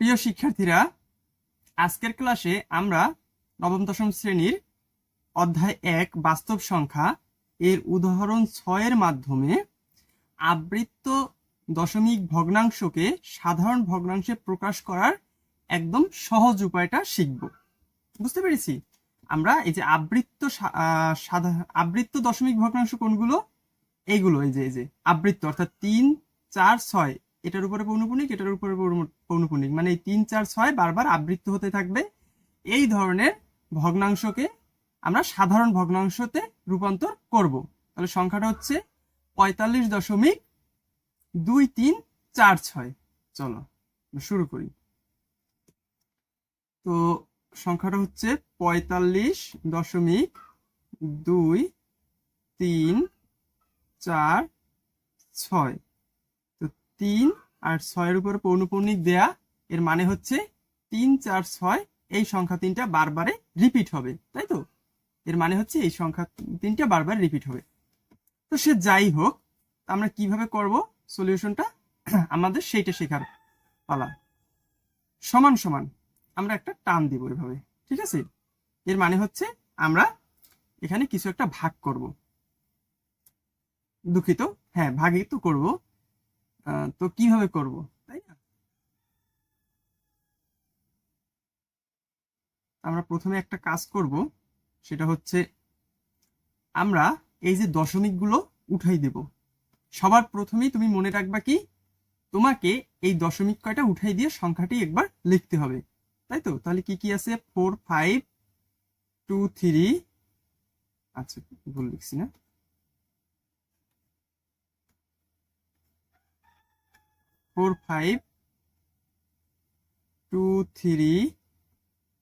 প্রিয় শিক্ষার্থীরা, আজকের ক্লাসে আমরা নবম, দশম শ্রেণির অধ্যায় এক, বাস্তব সংখ্যা এর উদাহরণ ছয়ের মাধ্যমে আবৃত্ত দশমিক ভগ্নাংশকে সাধারণ ভগ্নাংশে প্রকাশ করার একদম সহজ উপায়টা শিখব। বুঝতে পেরেছি? আমরা এই যে আবৃত্ত আবৃত্ত দশমিক ভগ্নাংশ কোনগুলো? এইগুলো, এই যে এই যে, আবৃত্ত, অর্থাৎ তিন, চার, ছয় এটার উপরে পৌনপুণিক এটার উপরে পৌন- পৌনপুণিক মানে এই তিন, চার, ছয় বারবার আবৃত্ত হতে থাকবে এই ধরনের ভগ্নাংশকে আমরা সাধারণ ভগ্নাংশতে রূপান্তর করব। তাহলে সংখ্যাটা হচ্ছে পঁয়তাল্লিশ দশমিক দুই তিন চার ছয়। চলো শুরু করি। তো সংখ্যাটা হচ্ছে পঁয়তাল্লিশ দশমিক দুই তিন চার ছয়। তো তিন আর ছয়ের উপরে পৌনপৌনিক দেয়া, এর মানে হচ্ছে তিন, চার, ছয়, এই সংখ্যা তিনটা বারবারে রিপিট হবে, তাই তো? এর মানে হচ্ছে এই সংখ্যা তিনটা বারবার রিপিট হবে। তো সে যাই হোক আমরা কীভাবে করব? সলিউশনটা আমাদের সেইটা শেখার পালা। সমান সমান, আমরা একটা টান দিব এভাবে, ঠিক আছে? এর মানে হচ্ছে আমরা এখানে কিছু একটা ভাগ করব। দুঃখিত হ্যাঁ ভাগই তো করব। তো কীভাবে করব, তাই না? আমরা প্রথমে একটা কাজ করব, সেটা হচ্ছে আমরা এই যে দশমিকগুলো উঠাই দেব। সবার প্রথমেই তুমি মনে রাখবা কি, তোমাকে এই দশমিক কয়টা উঠাই দিয়ে সংখ্যাটি একবার লিখতে হবে, তাই তো? তাহলে কি কি আছে? ফোর, ফাইভ, টু, থ্রি আচ্ছা ভুল লিখছি না। Four five two three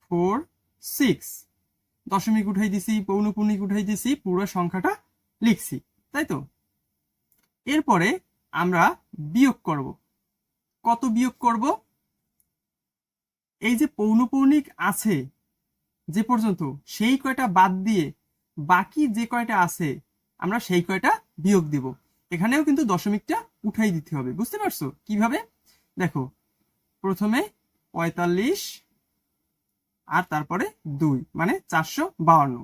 four six. দশমিক উঠাই দিছি পৌনপুণিক উঠাই দিছি, পুরো সংখ্যাটা লিখছি, তাই তো? এরপরে আমরা বিয়োগ করব। কত বিয়োগ করব? এই যে পৌনপৌনিক আছে যে পর্যন্ত, সেই কয়টা বাদ দিয়ে বাকি যে কয়টা আছে, আমরা সেই কয়টা বিয়োগ দিব। এখানেও কিন্তু দশমিকটা উঠাই দিতে হবে, বুঝতে পারছ? কীভাবে? দেখো, প্রথমে পঁয়তাল্লিশ আর তারপরে দুই মানে চারশো বাউান্ন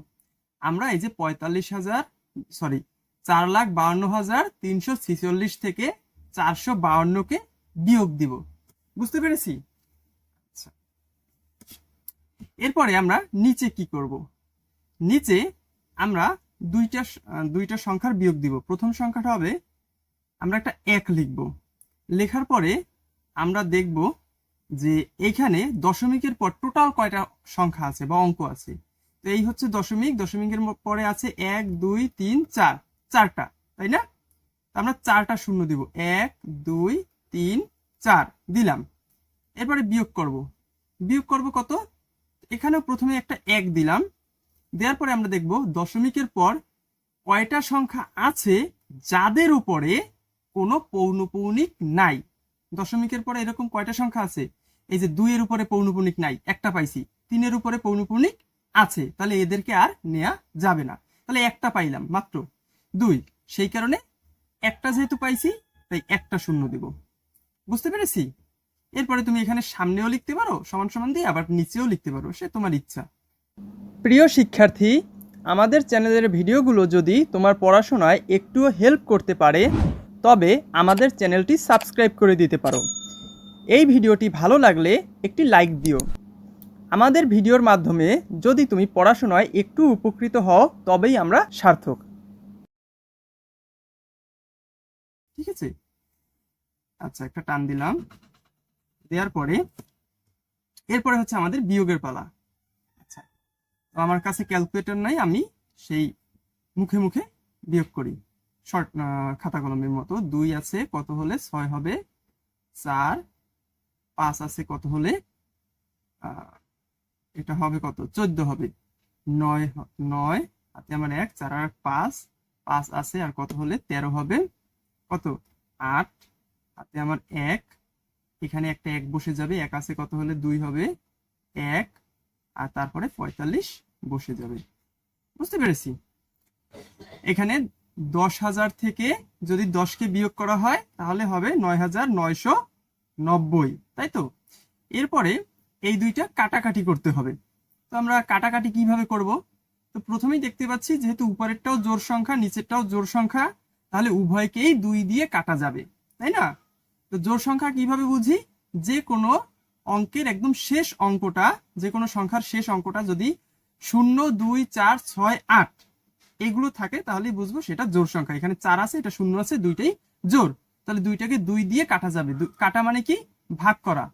আমরা এই যে পঁয়তাল্লিশ হাজার সরি চার লাখ বাউন্ন হাজার তিনশো ছিচল্লিশ থেকে চারশো বাউান্নকে বিয়োগ দিব। বুঝতে পেরেছি? আচ্ছা। এরপরে আমরা নিচে কি করব? নিচে আমরা দুইটা দুইটা সংখ্যার বিয়োগ দিব। প্রথম সংখ্যাটা হবে, আমরা একটা এক লিখব। লেখার পরে আমরা দেখব যে এখানে দশমিকের পর টোটাল কয়টা সংখ্যা আছে বা অঙ্ক আছে। তো এই হচ্ছে দশমিক, দশমিকের পরে আছে এক, দুই, তিন, চার। চারটা, তাই না? আমরা চারটা শূন্য দিব। এক, দুই, তিন, চার দিলাম। এরপরে বিয়োগ করব। বিয়োগ করব কত? এখানেও প্রথমে একটা এক দিলাম। দেওয়ার পরে আমরা দেখব দশমিকের পর কয়টা সংখ্যা আছে যাদের উপরে কোনো পৌনপৌনিক নাই? দশমিকের পরে এরকম কয়টা সংখ্যা আছে? এই যে দুইয়ের উপরে পৌনপুণিক নাই, একটা পাইছি। তিনের উপরে পৌনপুণিক আছে, তাহলে এদেরকে আর নেওয়া যাবে না। তাহলে একটা পাইলাম, মাত্র। দুই, সেই কারণে একটা যেহেতু পাইছি, তাই একটা শূন্য দেব। বুঝতে পেরেছি? এরপরে তুমি এখানে সামনেও লিখতে পারো, সমান সমান দিয়ে আবার নিচেও লিখতে পারো, সে তোমার ইচ্ছা। প্রিয় শিক্ষার্থী, আমাদের চ্যানেলের ভিডিওগুলো যদি তোমার পড়াশোনায় একটুও হেল্প করতে পারে, তবে আমাদের চ্যানেলটি সাবস্ক্রাইব করে দিতে পারো। এই ভিডিওটি ভালো লাগলে একটি লাইক দিও। আমাদের ভিডিওর মাধ্যমে যদি তুমি পড়াশোনায় একটু উপকৃত হও, তবেই আমরা সার্থক। ঠিক আছে? আচ্ছা একটা টান দিলাম। দেওয়ার পরে, এরপরে হচ্ছে আমাদের বিয়োগের পালা। তো আমার কাছে ক্যালকুলেটর নাই, আমি সেই মুখে মুখে বিয়োগ করি। শর্ট খাতা কলমের মতো। দুই আছে, কত হলে ছয় হবে? চার। পাঁচ আছে, কত হলে এটা হবে কত? চোদ্দ হবে। নয় নয়, হাতে আমার এক, চার আর পাঁচ। পাঁচ আছে, আর কত হলে? তেরো হবে। কত? আট। হাতে আমার এক। এখানে একটা এক বসে যাবে। এক আছে, কত হলে? দুই হবে। এক। আর তারপরে পঁয়তাল্লিশ বসে যাবে। বুঝতে পেরেছি? এখানে দশ হাজার থেকে যদি দশকে বিয়োগ করা হয়, তাহলে হবে নয় হাজার নয়শো নব্বই, তাই তো? এরপরে এই দুইটা কাটাকাটি করতে হবে। তো আমরা কাটাকাটি কীভাবে করব? তো প্রথমেই দেখতে পাচ্ছি, যেহেতু উপরেরটাও জোর সংখ্যা, নিচেরটাও জোর সংখ্যা, তাহলে উভয়কেই দুই দিয়ে কাটা যাবে, তাই না? তো জোর সংখ্যা কীভাবে বুঝি? যে কোনো অঙ্কের একদম শেষ অঙ্কটা যে কোনো সংখ্যার শেষ অঙ্কটা যদি শূন্য, দুই, চার, ছয়, আট এগুলো থাকে তাহলে বুঝব সেটা জোর সংখ্যা। এখানে চার আছে, এটা শূন্য আছে, দুইটাই জোর তাহলে দুইটাকে দুই দিয়ে কাটা যাবে। কাটা মানে কি? ভাগ করা।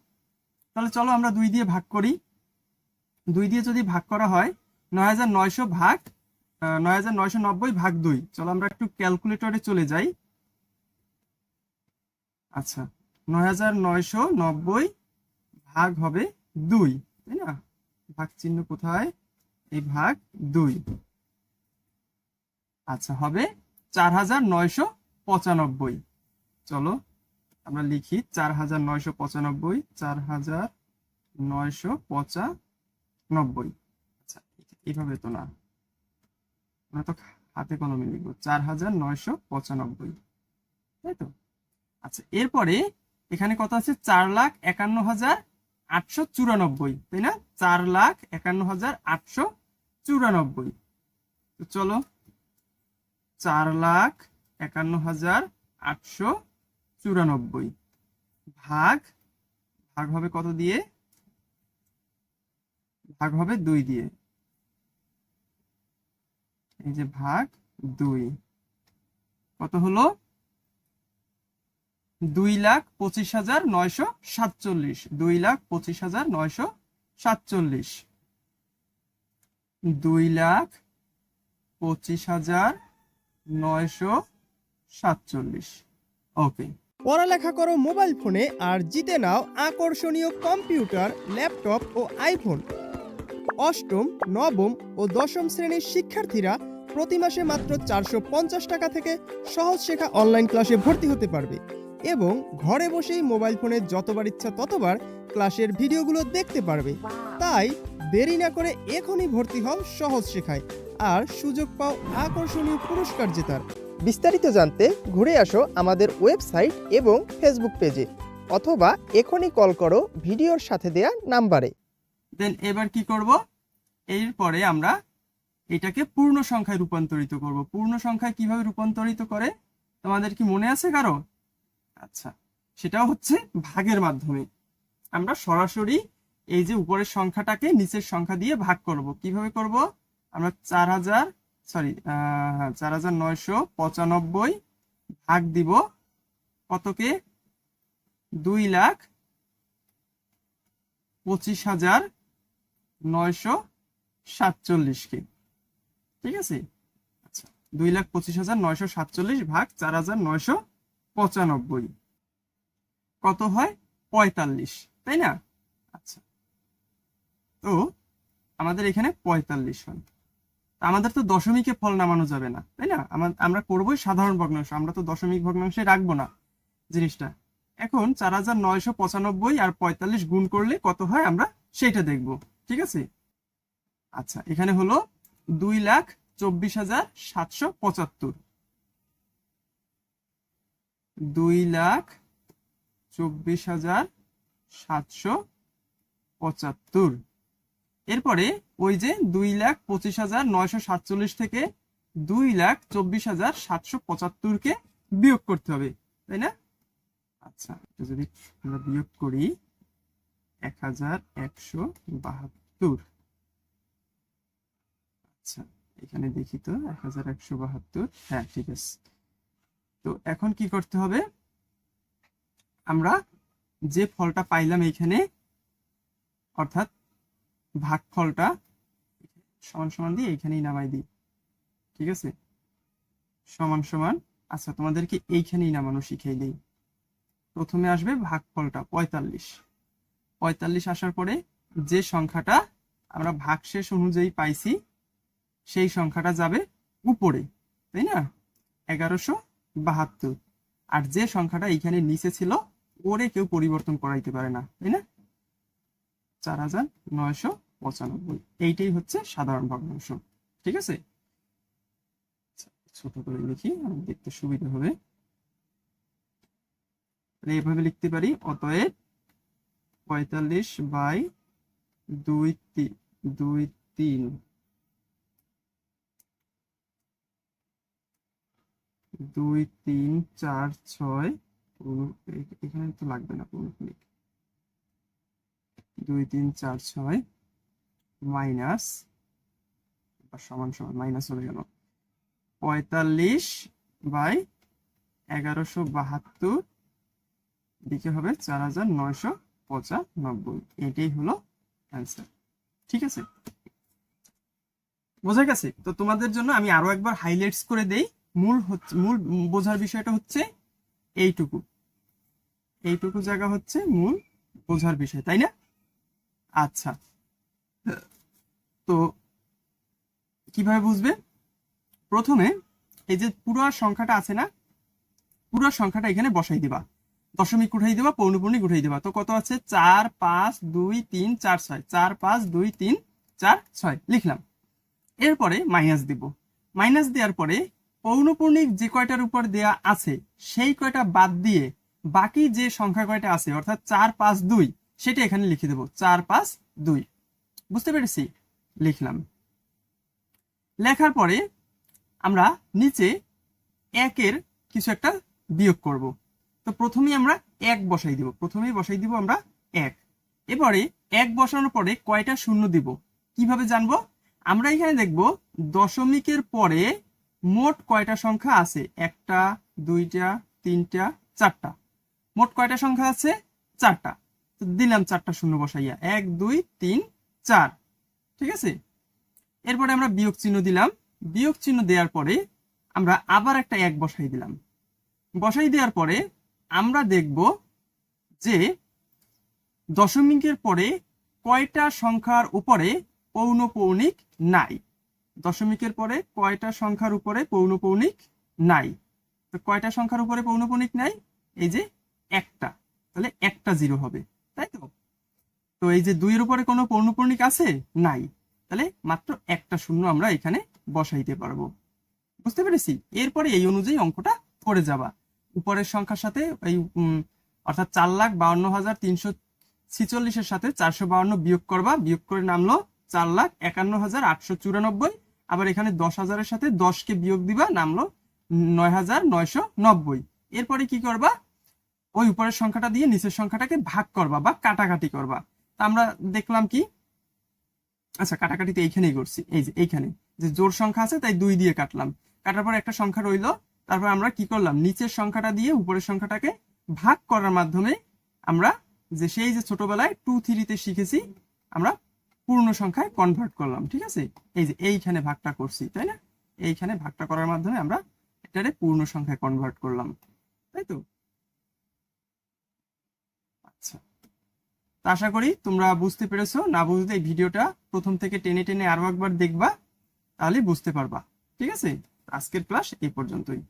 তাহলে চলো আমরা দুই দিয়ে ভাগ করি। দুই দিয়ে যদি ভাগ করা হয়, নয় হাজার নয়শো ভাগ নয় হাজার নয়শো নব্বই ভাগ দুই। চলো আমরা একটু ক্যালকুলেটরে চলে যাই। আচ্ছা নয় হাজার নয়শো নব্বই ভাগ হবে দুই, তাই না? ভাগ চিহ্ন কোথায়? এই ভাগ দুই। আচ্ছা হবে চার হাজার নয়শো পঁচানব্বই। চলো, আমরা লিখি চার হাজার নয়শো পঁচানব্বই, চার হাজার নয়শো পঁচানব্বই। আচ্ছা এইভাবে তো না। আমরা তো হাতে কলমে লিখব চার হাজার নয়শো পঁচানব্বই, তাই তো? আচ্ছা এরপরে এখানে কত আছে? চার লাখ একান্ন হাজার আটশো চুরানব্বই, তাই না? চার লাখ একান্ন হাজার আটশো চুরানব্বই। তো চলো, চার লাখ একান্ন হাজার আটশো চুরানব্বই ভাগ ভাগ হবে কত দিয়ে? ভাগ হবে দুই দিয়ে। এই যে ভাগ দুই, কত হলো? দুই লাখ পঁচিশ হাজার নয়শো সাতচল্লিশ। দুই লাখ পঁচিশ হাজার নয়শো সাতচল্লিশ। দুই লাখ পঁচিশ হাজার নয়শো সাতচল্লিশ। ওকে। পড়ালেখা করো মোবাইল ফোনে আর জিতে নাও আকর্ষণীয় কম্পিউটার, ল্যাপটপ ও আইফোন। অষ্টম, নবম ও দশম শ্রেণির শিক্ষার্থীরা প্রতি মাসে মাত্র চারশো পঞ্চাশ টাকা থেকে সহজ শেখা অনলাইন ক্লাসে ভর্তি হতে পারবে। এবং ঘরে বসেই মোবাইল ফোনে যতবার ইচ্ছা ততবার ক্লাসের ভিডিওগুলো দেখতে পারবে। তাই দেরি না করে এখনই ভর্তি হও সহজ শেখায় আর সুযোগ পাও আকর্ষণীয় পুরস্কার জেতার। বিস্তারিত জানতে ঘুরে আসো আমাদের ওয়েবসাইট এবং ফেসবুক পেজে অথবা এখনই কল করো ভিডিওর সাথে দেয়া নাম্বারে। দেন এবার কি করব? এরপরে আমরা এটাকে পূর্ণ সংখ্যায় রূপান্তরিত করব। পূর্ণ সংখ্যায় কীভাবে রূপান্তরিত করে? তোমাদের কি মনে আছে কারও? আচ্ছা সেটাও হচ্ছে ভাগের মাধ্যমে। আমরা সরাসরি এই যে উপরের সংখ্যাটাকে নিচের সংখ্যা দিয়ে ভাগ করব। কীভাবে করব? আমরা চার হাজার সরি চার হাজার নয়শো পঁচানব্বই ভাগ দিব কতকে? দুই লাখ পঁচিশ হাজার নয়শো সাতচল্লিশকে। ঠিক আছে? আচ্ছা দুই লাখ পঁচিশ হাজার নয়শো সাতচল্লিশ ভাগ চার হাজার নয়শো পঁচানব্বই। কত হয়? পঁয়তাল্লিশ, তাই না? আচ্ছা। তো আমাদের এখানে পঁয়তাল্লিশ হয়। আমাদের তো দশমিকে ফল নামানো যাবে না, তাই না? আমরা করবোই সাধারণ ভগ্নাংশ, আমরা তো দশমিক ভগ্নাংশে রাখব না জিনিসটা। এখন চার হাজার নয়শো পঁচানব্বই আর পঁয়তাল্লিশ গুণ করলে কত হয় আমরা সেটা দেখব, ঠিক আছে? আচ্ছা এখানে হলো দুই লাখ চব্বিশ হাজার সাতশো পঁচাত্তর। দুই লাখ চব্বিশ হাজার সাতশো পঁচাত্তর। এরপরে ওই যে দুই লাখ পঁচিশ হাজার নয়শো সাতচল্লিশ থেকে দুই লাখ চব্বিশ হাজার সাতশো পঁচাত্তরকে বিয়োগ করতে হবে, তাই না? আচ্ছা যদি আমরা বিয়োগ করি, এক হাজার একশো বাহাত্তর। আচ্ছা এখানে দেখি তো, এক হাজার একশো বাহাত্তর। হ্যাঁ ঠিক আছে। তো এখন কি করতে হবে? আমরা যে ফলটা পাইলাম এইখানে, অর্থাৎ ভাগ ফলটা সমান সমান দিয়ে এইখানেই নামাই দিই। ঠিক আছে? সমান সমান আচ্ছা তোমাদেরকে এইখানেই নামানো শিখিয়ে দিই। প্রথমে আসবে ভাগ ফলটা, পঁয়তাল্লিশ। পঁয়তাল্লিশ আসার পরে যে সংখ্যাটা আমরা ভাগশেষ অনুযায়ী পাইছি, সেই সংখ্যাটা যাবে উপরে, তাই না? এগারোশো বাহাত্তর। আর যে সংখ্যাটা এইখানে নিচে ছিল, ওরে কেউ পরিবর্তন করাইতে পারে না, তাই না? চার হাজার নয়শো পঁচানব্বই। এইটাই হচ্ছে সাধারণ ভগ্নাংশ, ঠিক আছে? ছোট করে লিখি দেখতে সুবিধা হবে। এভাবে লিখতে পারি, অতএব পঁয়তাল্লিশ বাই দুই তিন দুই তিন। দুই, তিন, চার, ছয় এখানে তো লাগবে না পূর্ণফলিক দুই, তিন, চার, ছয়, মাইনাস সমান সমান, মাইনাস হয়ে গেল। পঁয়তাল্লিশ বাই এগারোশো বাহাত্তর, দিকে হবে চার হাজার নয়শো পঁচানব্বই। এটাই হলো অ্যান্সার ঠিক আছে? বোঝা গেছে? তো তোমাদের জন্য আমি আরও একবার হাইলাইটস করে দেই। মূল হচ্ছে মূল বোঝার বিষয়টা হচ্ছে এইটুকু। এইটুকু জায়গা হচ্ছে মূল বোঝার বিষয়, তাই না? আচ্ছা। তো কীভাবে বুঝবে? প্রথমে এই যে পুরো সংখ্যাটা আছে না, পুরো সংখ্যাটা এখানে বসাই দিবা। দশমিক উঠাই দিবা পৌনপূর্ণিক উঠাই দিবা। তো কত আছে? চার, পাঁচ, দুই, তিন, চার, ছয়। চার, পাঁচ, দুই, তিন, চার, ছয়। লিখলাম। এরপরে মাইনাস দিব। মাইনাস দেওয়ার পরে পৌনপূর্ণিক যে কয়টার উপর দেয়া আছে, সেই কয়টা বাদ দিয়ে বাকি যে সংখ্যা কয়টা আছে, অর্থাৎ চার, পাঁচ, দুই, সেটা এখানে লিখে দেবো। চার, পাঁচ, দুই। বুঝতে পেরেছি? লিখলাম। লেখার পরে আমরা নিচে একের কিছু একটা বিয়োগ করব। তো প্রথমেই আমরা এক বসাই দিব। প্রথমেই বসাই দিব আমরা এক। এবারে এক বসানোর পরে কয়টা শূন্য দিব? কীভাবে জানব? আমরা এখানে দেখব দশমিকের পরে মোট কয়টা সংখ্যা আছে? একটা, দুইটা, তিনটা, চারটা। মোট কয়টা সংখ্যা আছে? চারটা। দিলাম চারটা শূন্য বসাইয়া। এক, দুই, তিন, চার। ঠিক আছে? এরপরে আমরা বিয়োগ চিহ্ন দিলাম। বিয়োগ চিহ্ন দেওয়ার পরে আমরা আবার একটা এক বসাই দিলাম। বসাই দেওয়ার পরে আমরা দেখব যে দশমিকের পরে কয়টা সংখ্যার উপরে পৌনপৌনিক নাই। দশমিকের পরে কয়টা সংখ্যার উপরে পৌনপৌনিক নাই? তো কয়টা সংখ্যার উপরে পৌনপৌনিক নাই? এই যে একটা। তাহলে একটা জিরো হবে, তাই তো? তো এই যে দুইয়ের উপরে কোনো পৌনপৌনিক আছে? নাই। তাহলে মাত্র একটা শূন্য আমরা এখানে বসাইতে পারব। বুঝতে পেরেছি? এরপরে এই অনুযায়ী অঙ্কটা করে যাবা। উপরের সংখ্যার সাথে এই অর্থাৎ চার লাখ বাউন্ন হাজার তিনশো ছিচল্লিশের সাথে চারশো বাউন্ন বিয়োগ করবা। বিয়োগ করে নামলো চার লাখ একান্ন হাজার আটশো চুরানব্বই। আবার এখানে দশ হাজারের সাথে দশকে বিয়োগ দিবা, নামলো নয় হাজার নয়শো নব্বই। এরপরে কি করবা? ওই উপরের সংখ্যাটা দিয়ে নিচের সংখ্যাটাকে ভাগ করবা বা কাটাকাটি করবা। তা আমরা দেখলাম কি? আচ্ছা কাটাকাটি তো এইখানেই করছি। এই যে এইখানে, যে জোর সংখ্যা আছে তাই দুই দিয়ে কাটলাম। কাটার পর একটা সংখ্যা রইল, তারপর আমরা কি করলাম? নিচের সংখ্যাটা দিয়ে উপরের সংখ্যাটাকে ভাগ করার মাধ্যমে আমরা যে সেই যে ছোটবেলায় টু থ্রিতে শিখেছি, আমরা পূর্ণ সংখ্যায় কনভার্ট করলাম, ঠিক আছে? এই যে এইখানে ভাগটা করছি, তাই না? এইখানে ভাগটা করার মাধ্যমে আমরা এটারে পূর্ণ সংখ্যায় কনভার্ট করলাম, তাই তো? আচ্ছা। আশা করি তোমরা বুঝতে পেরেছ, না বুঝতে এই ভিডিওটা প্রথম থেকে টেনে টেনে আরও একবার দেখবা, তাহলে বুঝতে পারবা, ঠিক আছে? আজকের ক্লাস এই পর্যন্তই।